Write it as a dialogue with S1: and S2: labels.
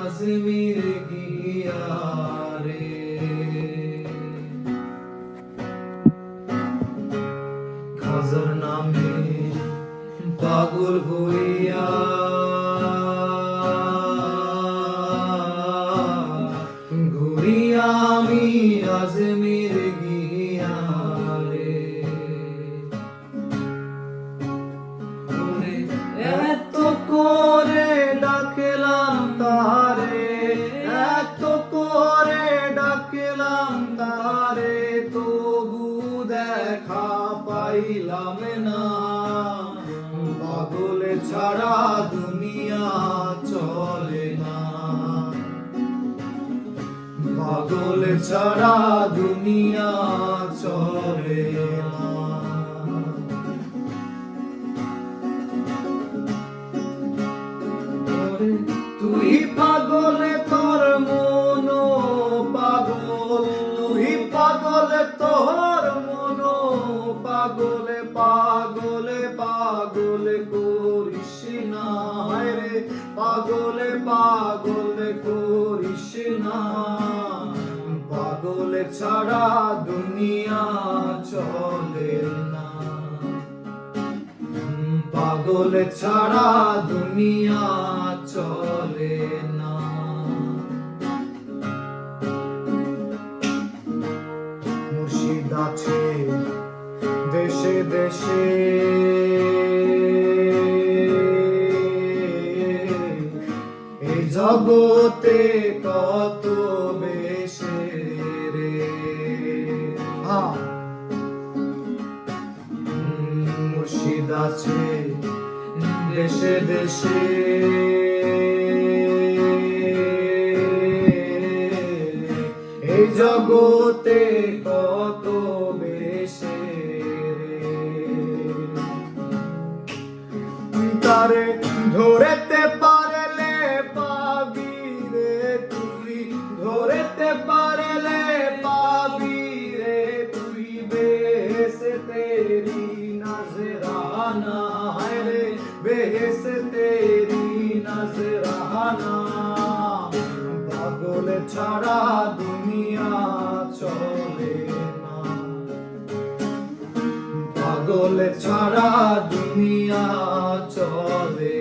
S1: আজমির গিয়া রে। খাজার নামে পাগল হইয়া পাইলাম না। পাগল ছাড়া দুনিয়া চলে না। পাগল ছাড়া দুনিয়া চলে না। তোর মন পাগল। তুই পাগল, তোর পাগল পাগল করিস না রে। পাগল পাগল করিস না। পাগল ছাড়া দুনিয়া চলে না। পাগল ছাড়া দুনিয়া চলে না। মুর্শিদ আছে দেশে দেশে। এই জগতে কত বেশে রে। মুর্শিদ আছে দেশে দেশে। এই জগতে কত বেশে তারে ধরেতে পারলে পাবি রে তুই। ধরেতে পারলে পাবি রে তুই বেশ তেরি নজরানা হায় রে বেশ তেরি নজরানা। পাগল ছাড়া দুনিয়া চলে। পাগল ছাড়া দুনিয়া চলে।